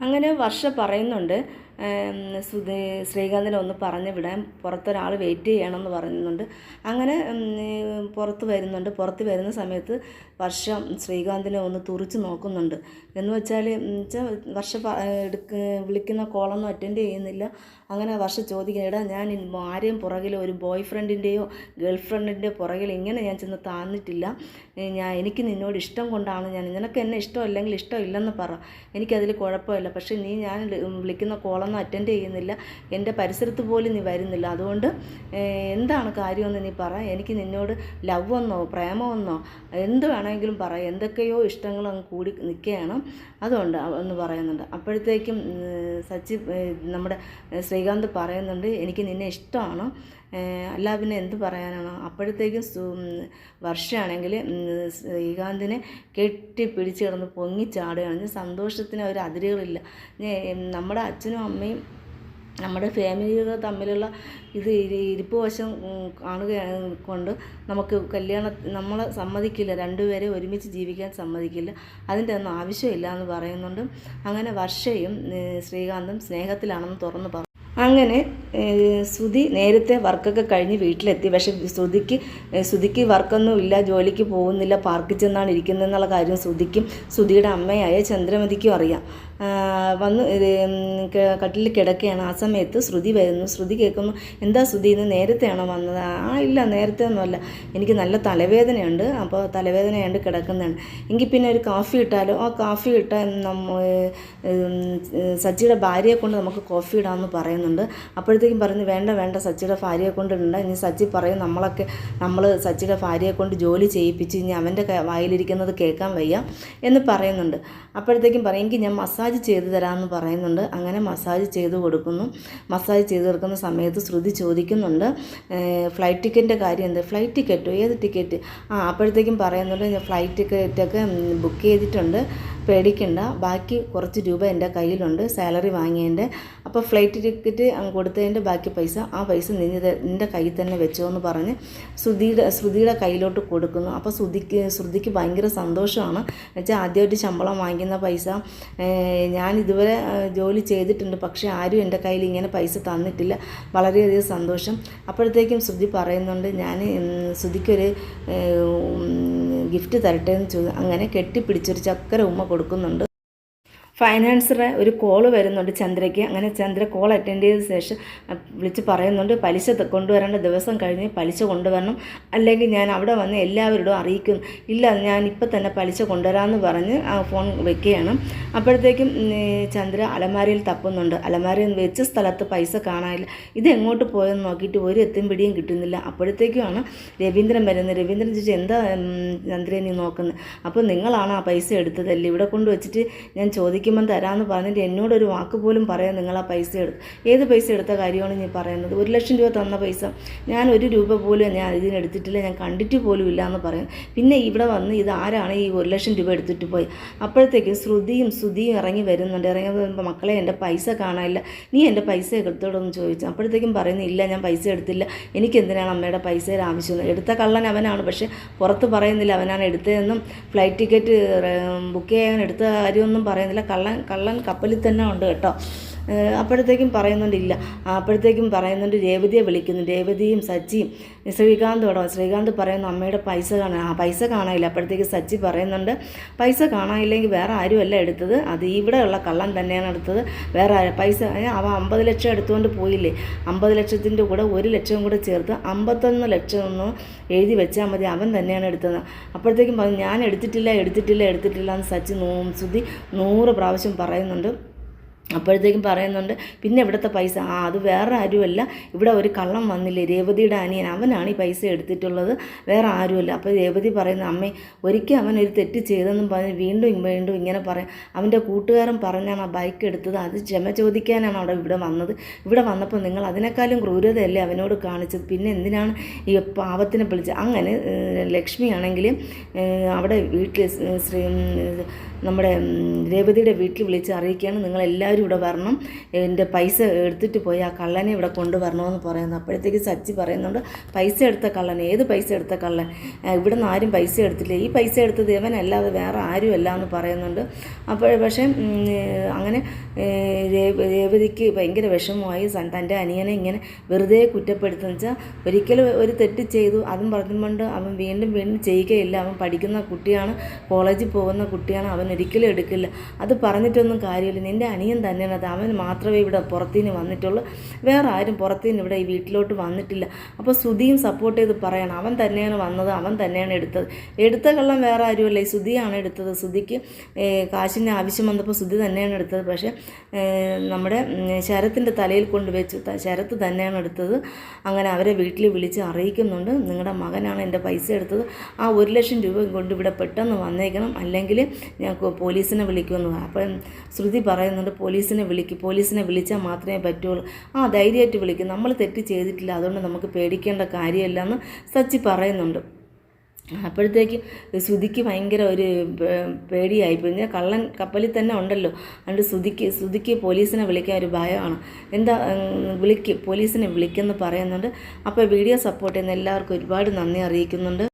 അങ്ങനെ വർഷ പറയുന്നുണ്ട്. ശ്രീകാന്തിനെ ഒന്ന് പറഞ്ഞു വിടാൻ പുറത്തൊരാൾ വെയിറ്റ് ചെയ്യണമെന്ന് പറയുന്നുണ്ട്. അങ്ങനെ പുറത്ത് വരുന്നുണ്ട്. പുറത്ത് വരുന്ന സമയത്ത് വർഷം ശ്രീകാന്തിനെ ഒന്ന് തുറിച്ച് നോക്കുന്നുണ്ട്. എന്ന് വെച്ചാൽ വർഷ എടുക്ക വിളിക്കുന്ന കോളൊന്നും അറ്റൻഡ് ചെയ്യുന്നില്ല. അങ്ങനെ വർഷ ചോദിക്കുന്ന ഇടാ ഞാൻ ആരെയും പുറകിൽ ഒരു ബോയ് ഫ്രണ്ടിന്റെയോ ഗേൾ പുറകിൽ ഇങ്ങനെ ഞാൻ ചെന്ന് താന്നിട്ടില്ല. ഞാൻ എനിക്ക് നിന്നോട് ഇഷ്ടം കൊണ്ടാണ് ഞാൻ നിനക്ക് എന്നെ ഇഷ്ടമല്ലെങ്കിൽ ഇഷ്ടമില്ലെന്ന് പറ. എനിക്കതിൽ കുഴപ്പമില്ല. പക്ഷേ നീ ഞാൻ വിളിക്കുന്ന വിളിക്കുന്ന കോളൊന്നും അറ്റൻഡ് ചെയ്യുന്നില്ല. എന്റെ പരിസരത്ത് പോലും നീ വരുന്നില്ല. അതുകൊണ്ട് എന്താണ് കാര്യമെന്ന് നീ പറ. എനിക്ക് നിന്നോട് ലവ് എന്നോ പ്രേമമെന്നോ എന്ത് വേണമെങ്കിലും പറ. എന്തൊക്കെയോ ഇഷ്ടങ്ങളും കൂടി നിൽക്കുകയാണ്. അതുകൊണ്ട് എന്ന് പറയുന്നുണ്ട്. അപ്പോഴത്തേക്കും സച്ചി നമ്മുടെ ശ്രീകാന്ത് പറയുന്നുണ്ട് എനിക്ക് നിന്നെ ഇഷ്ടമാണ്. അല്ല പിന്നെ എന്ത് പറയാനാണ്? അപ്പോഴത്തേക്കും വർഷമാണെങ്കിൽ ശ്രീകാന്തിനെ കെട്ടിപ്പിടിച്ച് കിടന്ന് പൊങ്ങിച്ചാടുകയാണ്. സന്തോഷത്തിന് ഒരു അതിരുകളില്ല. നമ്മുടെ അച്ഛനും അമ്മയും നമ്മുടെ ഫാമിലികൾ തമ്മിലുള്ള ഇത് ഇരിപ്പ് വശം കാണുക കൊണ്ട് നമുക്ക് കല്യാണ നമ്മളെ സമ്മതിക്കില്ല. രണ്ടുപേരെ ഒരുമിച്ച് ജീവിക്കാൻ സമ്മതിക്കില്ല. അതിന്റെ ഒന്നും ആവശ്യമില്ല എന്ന് പറയുന്നുണ്ട്. അങ്ങനെ വർഷയും ശ്രീകാന്തും സ്നേഹത്തിലാണെന്ന് തുറന്ന് പറഞ്ഞു അങ്ങനെ ശ്രുതി നേരത്തെ വർക്കൊക്കെ കഴിഞ്ഞ് വീട്ടിലെത്തി. പക്ഷെ ശ്രുതിക്ക് ശ്രുതിക്ക് വർക്കൊന്നും ഇല്ല ജോലിക്ക് പോകുന്നില്ല പാർക്കിൽ ചെന്നാണ് ഇരിക്കുന്നതെന്നുള്ള കാര്യം ശ്രുതിക്കും ശ്രുതിയുടെ അമ്മയായ ചന്ദ്രമതിക്കും അറിയാം. വന്ന് കട്ടിലിൽ കിടക്കുകയാണ്. ആ സമയത്ത് ശ്രുതി വരുന്നു. ശ്രുതി കേൾക്കുന്നു എന്താ ശ്രുതി ഇന്ന് നേരത്തെയാണോ വന്നത്? ആ ഇല്ല നേരത്തെ ഒന്നുമല്ല എനിക്ക് നല്ല തലവേദനയുണ്ട്. അപ്പോൾ തലവേദനയുണ്ട് കിടക്കുന്നതാണ്. എങ്കിൽ പിന്നെ ഒരു കാഫി ഇട്ടാലോ? ആ കാഫി ഉം, സച്ചിയുടെ ഭാര്യയെ കൊണ്ട് നമുക്ക് കോഫി ഇടാമെന്ന് പറയുന്നുണ്ട്. അപ്പോഴത്തേക്കും പറഞ്ഞു വേണ്ട വേണ്ട സച്ചിയുടെ ഭാര്യയെ കൊണ്ട് ഇടണ്ട ഇനി സച്ചി പറയും നമ്മളൊക്കെ നമ്മൾ സച്ചിയുടെ ഭാര്യയെ കൊണ്ട് ജോലി ചെയ്യിപ്പിച്ച് ഇനി അവന്റെ വായിലിരിക്കുന്നത് കേൾക്കാൻ വയ്യ എന്ന് പറയുന്നുണ്ട്. അപ്പോഴത്തേക്കും പറയും എങ്കിൽ ഞാൻ മസാജ് ചെയ്ത് തരാമെന്ന് പറയുന്നുണ്ട്. അങ്ങനെ മസാജ് ചെയ്ത് കൊടുക്കുന്നു. മസാജ് ചെയ്ത് കൊടുക്കുന്ന സമയത്ത് ശ്രുതി ചോദിക്കുന്നുണ്ട് ഫ്ലൈറ്റ് ടിക്കറ്റിന്റെ കാര്യം എന്ത്? ഫ്ലൈറ്റ് ടിക്കറ്റോ ഏത് ടിക്കറ്റ് ആ അപ്പോഴത്തേക്കും പറയുന്നുണ്ട് ഫ്ലൈറ്റ് ടിക്കറ്റൊക്കെ ബുക്ക് ചെയ്തിട്ടുണ്ട്. പേടിക്കണ്ട. ബാക്കി കുറച്ച് രൂപ എന്റെ കയ്യിലുണ്ട്. സാലറി വാങ്ങിയതിന്റെ. അപ്പോൾ ഫ്ലൈറ്റ് ടിക്കറ്റ് കൊടുത്തതിന്റെ ബാക്കി പൈസ ആ പൈസ നിന്ന് നിന്റെ കയ്യിൽ തന്നെ വെച്ചോ എന്ന് പറഞ്ഞ് ശ്രുതിയുടെ ശ്രുതിയുടെ കയ്യിലോട്ട് കൊടുക്കുന്നു. അപ്പോൾ ശ്രുതിക്ക് ശ്രുതിക്ക് ഭയങ്കര സന്തോഷമാണ്. വെച്ചാൽ ആദ്യമായിട്ട് ശമ്പളം വാങ്ങിക്കുന്ന പൈസ. ഞാൻ ഇതുവരെ ജോലി ചെയ്തിട്ടുണ്ട്. പക്ഷേ ആരും എന്റെ കയ്യിൽ ഇങ്ങനെ പൈസ തന്നിട്ടില്ല. വളരെയധികം സന്തോഷം. അപ്പോഴത്തേക്കും ശ്രുതി പറയുന്നുണ്ട് ഞാൻ ശ്രുതിക്കൊരു ഗിഫ്റ്റ് തരട്ടെ എന്ന് ചോദിച്ചു അങ്ങനെ കെട്ടിപ്പിടിച്ചൊരു ചക്കര ഉമ്മ കൊടുക്കുന്നുണ്ട്. ഫൈനാൻസറെ ഒരു കോൾ വരുന്നുണ്ട് ചന്ദ്രയ്ക്ക്. അങ്ങനെ ചന്ദ്ര കോൾ അറ്റൻഡ് ചെയ്ത ശേഷം വിളിച്ച് പറയുന്നുണ്ട് പലിശ കൊണ്ടുവരേണ്ട ദിവസം കഴിഞ്ഞ് പലിശ കൊണ്ടുവരണം. അല്ലെങ്കിൽ ഞാൻ അവിടെ വന്ന് എല്ലാവരോടും അറിയിക്കും. ഇല്ല ഞാൻ ഇപ്പം തന്നെ പലിശ കൊണ്ടുവരാമെന്ന് പറഞ്ഞ് ആ ഫോൺ വെക്കുകയാണ്. അപ്പോഴത്തേക്കും ചന്ദ്ര അലമാരയിൽ തപ്പുന്നുണ്ട്. അലമാരയിൽ വെച്ച സ്ഥലത്ത് പൈസ കാണാനില്ല. ഇത് എങ്ങോട്ട് പോയെന്ന് നോക്കിയിട്ട് ഒരു എത്തും പിടിയും കിട്ടുന്നില്ല. അപ്പോഴത്തേക്കുമാണ് രവീന്ദ്രൻ വരുന്നത്. രവീന്ദ്രൻ ചോദിച്ചു എന്താ ചന്ദ്രയെ നീ നോക്കുന്നത് അപ്പോൾ നിങ്ങളാണ് ആ പൈസ എടുത്തതല്ലേ? ഇവിടെ കൊണ്ട് വെച്ചിട്ട് ഞാൻ ചോദിക്കുമ്പം തരാമെന്ന് പറഞ്ഞിട്ട് എന്നോടൊരു വാക്ക് പോലും പറയാൻ നിങ്ങൾ ആ പൈസ എടുത്തു ഏത് പൈസ എടുത്ത കാര്യമാണ് നീ പറയുന്നത്? ഒരു ലക്ഷം രൂപ തന്ന പൈസ. ഞാൻ ഒരു രൂപ പോലും ഞാൻ ഇതിന് എടുത്തിട്ടില്ല. ഞാൻ കണ്ടിട്ട് പോലും ഇല്ല എന്ന് പറയും. പിന്നെ ഇവിടെ വന്ന് ഇത് ആരാണ് ഈ ഒരു ലക്ഷം രൂപ എടുത്തിട്ട് പോയി? അപ്പോഴത്തേക്കും ശ്രുതിയും ശ്രുതിയും ഇറങ്ങി വരുന്നുണ്ട്. ഇറങ്ങി വരുമ്പോൾ മക്കളെ എന്റെ പൈസ കാണാനില്ല. നീ എന്റെ പൈസ എടുത്തോടൊന്ന് ചോദിച്ചു. അപ്പോഴത്തേക്കും പറയുന്നു ഇല്ല ഞാൻ പൈസ എടുത്തില്ല. എനിക്ക് എന്തിനാണ് അമ്മയുടെ പൈസയുടെ ആവശ്യം എടുത്ത കള്ളൻ അവനാണ്. പക്ഷേ പുറത്ത് പറയുന്നില്ല അവനാണ് എടുത്തതെന്നും ഫ്ലൈറ്റ് ടിക്കറ്റ് ബുക്ക് ചെയ്യാൻ എടുത്ത കാര്യമൊന്നും പറയുന്നില്ല. കള്ളൻ കള്ളൻ കപ്പലിൽ തന്നെ ഉണ്ട് കേട്ടോ. അപ്പോഴത്തേക്കും പറയുന്നുണ്ടില്ല. അപ്പോഴത്തേക്കും പറയുന്നുണ്ട് രേവതിയെ വിളിക്കുന്നു. രേവതിയും സച്ചിയും ശ്രീകാന്തോടോ ശ്രീകാന്ത് പറയുന്നു അമ്മയുടെ പൈസ കാണാൻ ആ പൈസ കാണാനില്ല. അപ്പോഴത്തേക്ക് സച്ചി പറയുന്നുണ്ട് പൈസ കാണാനില്ലെങ്കിൽ വേറെ ആരുമല്ല എടുത്തത്? അത് ഇവിടെയുള്ള കള്ളൻ തന്നെയാണ് എടുത്തത്. വേറെ പൈസ അവ അമ്പത് ലക്ഷം എടുത്തുകൊണ്ട് പോയില്ലേ? അമ്പത് ലക്ഷത്തിന്റെ കൂടെ ഒരു ലക്ഷം കൂടെ ചേർത്ത് അമ്പത്തൊന്ന് ലക്ഷം ഒന്ന് എഴുതി വെച്ചാൽ മതി. അവൻ തന്നെയാണ് എടുത്തത്. അപ്പോഴത്തേക്കും പറഞ്ഞു ഞാൻ എടുത്തിട്ടില്ല എടുത്തിട്ടില്ല എടുത്തിട്ടില്ല എന്ന് സച്ചി നൂ സുധി നൂറ് പ്രാവശ്യം പറയുന്നുണ്ട്. അപ്പോഴത്തേക്കും പറയുന്നുണ്ട് പിന്നെ ഇവിടുത്തെ പൈസ? ആ അത് വേറെ ആരുമല്ല. ഇവിടെ ഒരു കള്ളം വന്നില്ലേ രേവതിയുടെ അനിയൻ. അവനാണ് ഈ പൈസ എടുത്തിട്ടുള്ളത്. വേറെ ആരുമല്ല. അപ്പോൾ രേവതി പറയുന്ന അമ്മേ ഒരിക്കൽ അവൻ ഒരു തെറ്റ് ചെയ്തെന്നും പറഞ്ഞ് വീണ്ടും വീണ്ടും ഇങ്ങനെ പറയാം. അവന്റെ കൂട്ടുകാരൻ പറഞ്ഞാണ് ആ ബൈക്ക് എടുത്തത്. അത് ക്ഷമ ചോദിക്കാനാണ് അവിടെ ഇവിടെ വന്നത്. ഇവിടെ വന്നപ്പോൾ നിങ്ങൾ അതിനേക്കാളും ക്രൂരതയല്ലേ അവനോട് കാണിച്ചത്? പിന്നെ എന്തിനാണ് ഈ പാവത്തിനെ വിളിച്ചത്? അങ്ങനെ ലക്ഷ്മിയാണെങ്കിൽ അവിടെ വീട്ടിൽ ശ്രീ നമ്മുടെ രേവതിയുടെ വീട്ടിൽ വിളിച്ച് അറിയിക്കുകയാണ്. നിങ്ങളെല്ലാവരും ഇവിടെ വരണം. എന്റെ പൈസ എടുത്തിട്ട് പോയി ആ കള്ളനെ ഇവിടെ കൊണ്ടുവരണമെന്ന് പറയുന്നു. അപ്പോഴത്തേക്ക് സച്ചി പറയുന്നുണ്ട് പൈസ എടുത്ത കള്ളൻ ഏത് പൈസ എടുത്ത കള്ളൻ? ഇവിടെ നിന്ന് ആരും പൈസ എടുത്തില്ല. ഈ പൈസ എടുത്തത് ഇവനല്ലാതെ വേറെ ആരും അല്ല എന്ന് പറയുന്നുണ്ട്. അപ്പോൾ പക്ഷേ അങ്ങനെ രേവതിക്ക് ഭയങ്കര വിഷമമായി തന്റെ അനിയനെ ഇങ്ങനെ വെറുതെ കുറ്റപ്പെടുത്തുന്ന വെച്ചാൽ ഒരിക്കലും ഒരു തെറ്റ് ചെയ്തു. അതും പറഞ്ഞുകൊണ്ട് അവൻ വീണ്ടും വീണ്ടും ചെയ്യുകയില്ല അവൻ പഠിക്കുന്ന കുട്ടിയാണ് കോളേജിൽ പോകുന്ന കുട്ടിയാണ് അവൻ ഒരിക്കലും എടുക്കില്ല. അത് പറഞ്ഞിട്ടൊന്നും കാര്യമില്ല. നിന്റെ അനിയൻ തന്നെയാണ് അത്. അവൻ മാത്രമേ ഇവിടെ പുറത്തിന് വന്നിട്ടുള്ളൂ. വേറെ ആരും പുറത്തിന് ഇവിടെ ഈ വീട്ടിലോട്ട് വന്നിട്ടില്ല. അപ്പോൾ സുധിയും സപ്പോർട്ട് ചെയ്ത് പറയണം അവൻ തന്നെയാണ് വന്നത് അവൻ തന്നെയാണ് എടുത്തത്. എടുത്ത കള്ളം വേറെ ആരുമല്ല. ഈ സുധിയാണ് എടുത്തത്. സുധിക്ക് കാശിന്റെ ആവശ്യം വന്നപ്പോൾ സുധി തന്നെയാണ് എടുത്തത്. പക്ഷേ നമ്മുടെ ശരത്തിന്റെ തലയിൽ കൊണ്ട് വെച്ചു ശരത്ത് തന്നെയാണ് എടുത്തത്. അങ്ങനെ അവരെ വീട്ടിൽ വിളിച്ച് അറിയിക്കുന്നുണ്ട്. നിങ്ങളുടെ മകനാണ് എന്റെ പൈസ എടുത്തത്. ആ ഒരു ലക്ഷം രൂപ കൊണ്ട് ഇവിടെ പെട്ടെന്ന് വന്നേക്കണം. അല്ലെങ്കിൽ ഞാൻ പോലീസിനെ വിളിക്കുമെന്ന് അപ്പം ശ്രുതി പറയുന്നുണ്ട് പോലീസിനെ വിളിക്കും പോലീസിനെ വിളിച്ചാൽ മാത്രമേ പറ്റുള്ളൂ. ആ ധൈര്യമായിട്ട് വിളിക്കും. നമ്മൾ തെറ്റ് ചെയ്തിട്ടില്ല. അതുകൊണ്ട് നമുക്ക് പേടിക്കേണ്ട കാര്യമില്ല എന്ന് സച്ചി പറയുന്നുണ്ട്. അപ്പോഴത്തേക്ക് ശ്രുതിക്ക് ഭയങ്കര ഒരു പേ- പേടിയായി. പിന്നെ കള്ളൻ കപ്പലിൽ തന്നെ ഉണ്ടല്ലോ. അതുകൊണ്ട് ശ്രുതിക്ക് ശ്രുതിക്ക് പോലീസിനെ വിളിക്കാൻ ഒരു ഭയമാണ്. എന്താ വിളിക്ക് പോലീസിനെ വിളിക്കുമെന്ന് പറയുന്നുണ്ട്. അപ്പോൾ വീഡിയോ സപ്പോർട്ട് ചെയ്യുന്ന എല്ലാവർക്കും ഒരുപാട് നന്ദി അറിയിക്കുന്നുണ്ട്.